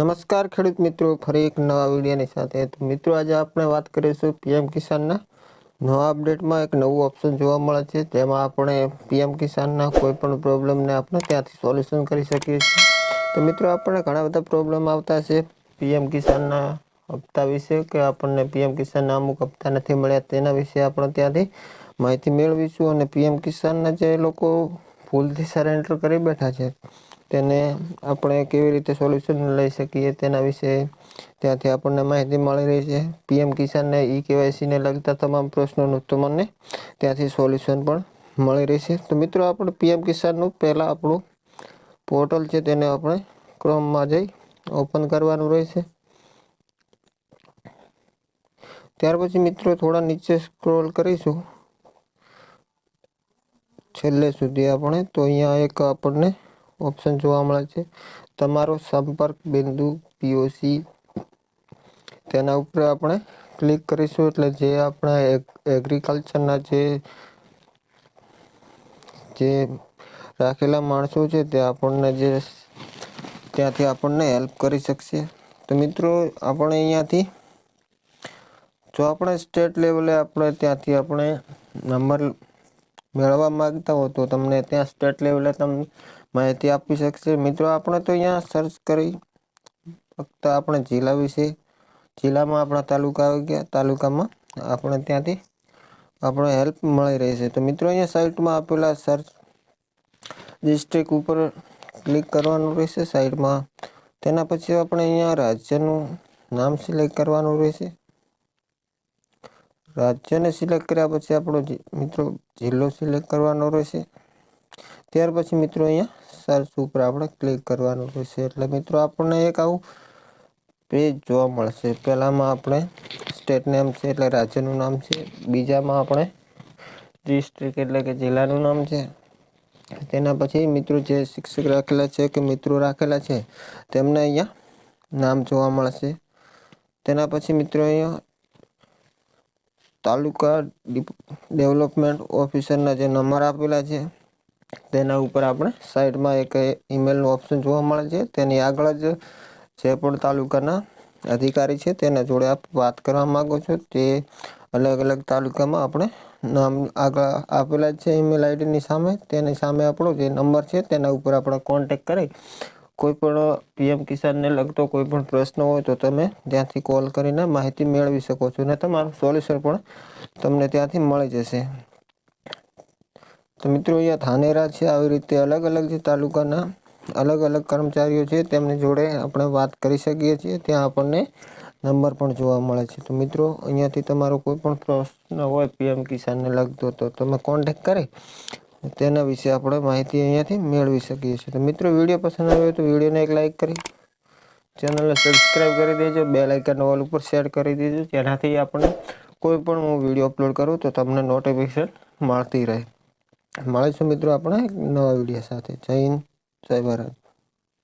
નમસ્કાર ખેડૂત મિત્રો, ફરી એક નવા વિડીયોની સાથે. તો મિત્રો, આજે આપણે વાત કરીશું પીએમ કિસાનના નવા અપડેટમાં એક નવું ઓપ્શન જોવા મળે છે. તેમાં આપણે પીએમ કિસાનના કોઈ પણ પ્રોબ્લેમને આપણે ત્યાંથી સોલ્યુશન કરી શકીએ છીએ. તો મિત્રો, આપણને ઘણા બધા પ્રોબ્લેમ આવતા છે પીએમ કિસાનના હપ્તા વિશે કે આપણને પીએમ કિસાનના અમુક હપ્તા નથી મળ્યા તેના વિશે આપણે ત્યાંથી માહિતી મેળવીશું અને પીએમ કિસાનના જે લોકો ભૂલથી સરેન્ડર કરી બેઠા છે તેને આપણે કેવી રીતે સોલ્યુશન લઈ શકીએ તેના વિશે ત્યાંથી આપણને માહિતી મળી રહી છે. પીએમ કિસાનને ઈ કેવાયસીને લગતા તમામ પ્રશ્નોનું તમને ત્યાંથી સોલ્યુશન પણ મળી રહેશે તો મિત્રો, આપણે પીએમ કિસાનનું પહેલાં આપણું પોર્ટલ છે તેને આપણે ક્રોમમાં જઈ ઓપન કરવાનું રહેશે. ત્યાર પછી મિત્રો, થોડા નીચે સ્ક્રોલ કરીશું. છેલ્લે સુધી આપણે, તો અહીંયા એક આપણને ઓપ્શન જોવા મળે છે. તમારો સંપર્ક બિંદુ પીઓસી તેના ઉપર આપણે ક્લિક કરીશું એટલે જે આપણા એગ્રીકલ્ચરના જે જે રાખેલા માણસો છે તે આપણને જે ત્યાંથી આપણને હેલ્પ કરી શકશે. તો મિત્રો, આપણે અહીંયાથી, જો આપણે સ્ટેટ લેવલે આપણે ત્યાંથી આપણે નંબર મેળવવા માગતા હો તો તમને ત્યાં સ્ટેટ લેવલે તમને માહિતી આપી શકશે. મિત્રો, આપણે તો અહીંયા સર્ચ કરી ફક્ત આપણે જિલ્લા વિશે, જિલ્લામાં આપણા તાલુકા આવી ગયા. તાલુકામાં આપણે ત્યાંથી આપણે હેલ્પ મળી રહેશે તો મિત્રો, અહીંયા સાઇટમાં આપેલા સર્ચ ડિસ્ટ્રિક્ટ ઉપર ક્લિક કરવાનું રહેશે સાઈડમાં તેના પછી આપણે અહીંયા રાજ્યનું નામ સિલેક્ટ કરવાનું રહેશે. રાજ્યને સિલેક્ટ કર્યા પછી આપણો મિત્રો જિલ્લો સિલેક્ટ કરવાનો રહેશે. ત્યાર પછી મિત્રો અહીંયા સર્ચ ઉપર આપણે ક્લિક કરવાનું રહેશે. એટલે મિત્રો આપણને એક આવું પેજ જોવા મળશે. પહેલામાં આપણે સ્ટેટ નેમ છે એટલે રાજ્યનું નામ છે. બીજામાં આપણે ડિસ્ટ્રિક્ટ એટલે કે જિલ્લાનું નામ છે. તેના પછી મિત્રો જે શિક્ષક રાખેલા છે કે મિત્રો રાખેલા છે તેમને અહીંયા નામ જોવા મળશે. તેના પછી મિત્રો અહીંયા તાલુકા ડેવલપમેન્ટ ઓફિસરના જે નંબર આપેલા છે, તેના ઉપર આપણે સાઈડમાં એક ઈમેલનું ઓપ્શન જોવા મળે છે. તેની આગળ જ જે પણ તાલુકાના અધિકારી છે, તેના જોડે આપ વાત કરવા માગો છો, તે અલગ અલગ તાલુકામાં આપણે નામ આગળ આપેલા છે ઈમેલ આઈડીની સામે. તેની સામે આપણો જે નંબર છે, તેના ઉપર આપણે કોન્ટેક કરી કોઈ પણ પીએમ કિસાનને લગતો કોઈ પણ પ્રશ્ન હોય તો તમે ત્યાંથી કોલ કરીને માહિતી મેળવી શકો છો. અને તમારું સોલ્યુશન પણ તમને ત્યાંથી મળી જશે. તો મિત્રો અહીંયા ધાનેરા છે. આવી રીતે અલગ અલગ જે તાલુકાના અલગ અલગ કર્મચારીઓ છે તેમની જોડે આપણે વાત કરી શકીએ છીએ. ત્યાં આપણને નંબર પણ જોવા મળે છે. તો મિત્રો અહીંયાથી તમારો કોઈ પણ પ્રશ્ન હોય પીએમ કિસાનને લગતો તો તમે કોન્ટેક કરી તેના વિશે આપણે માહિતી અહીંયાથી મેળવી શકીએ છીએ. તો મિત્રો, વીડિયો પસંદ આવ્યો તો વિડીયોને એક લાઇક કરી ચેનલને સબસ્ક્રાઈબ કરી દેજો બે લાઇકન ઓલ ઉપર શેર કરી દેજો, જેનાથી આપણે કોઈ પણ હું વીડિયો અપલોડ કરું તો તમને નોટિફિકેશન મળતી રહે. મળીશું મિત્રો આપણે નવા વીડિયો સાથે. જય હિન્દ, જય ભારત.